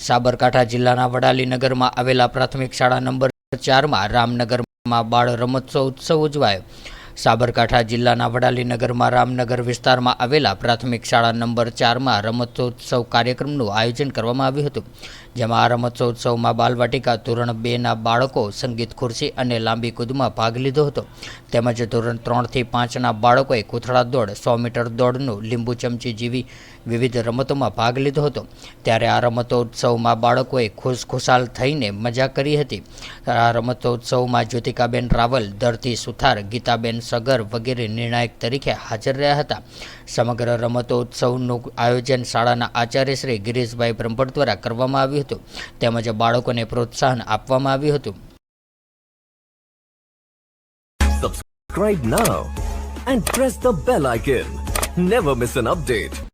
સાબરકાંઠા જિલ્લાના વડાલીનગરમાં આવેલા પ્રાથમિક શાળા નંબર ચારમાં રામનગરમાં બાળ રમતોત્સવ ઉજવાયો. સાબરકાંઠા જિલ્લાના વડાલીનગરમાં રામનગર વિસ્તારમાં આવેલા પ્રાથમિક શાળા નંબર ચારમાં રમતોત્સવ કાર્યક્રમનું આયોજન કરવામાં આવ્યું હતું, જેમાં આ રમતોત્સવમાં બાલવાટિકા ધોરણ બેના બાળકો સંગીત ખુરશી અને લાંબી કૂદમાં ભાગ લીધો હતો. તેમજ ધોરણ ત્રણથી પાંચના બાળકોએ કોથળા દોડ, સો મીટર દોડનું લીંબુ ચમચી જેવી વિવિધ રમતોમાં ભાગ લીધો હતો. ત્યારે આ રમતોત્સવમાં બાળકોએ ખુશખુશાલ થઈને મજા કરી હતી. આ રમતોત્સવમાં જ્યોતિકાબેન રાવલ ધરતી સુથાર, ગીતાબેન સગર વગેરે નિર્ણાયક તરીકે હાજર રહ્યા હતા સમગ્ર રમતોત્સવનું આયોજન શાળાના આચાર્ય શ્રી ગિરીશભાઈ બ્રહ્મભટ્ટ દ્વારા કરવામાં આવ્યું હતું તેમજ બાળકોને પ્રોત્સાહન આપવામાં આવ્યું હતું Subscribe now and press the bell icon. Never miss an update.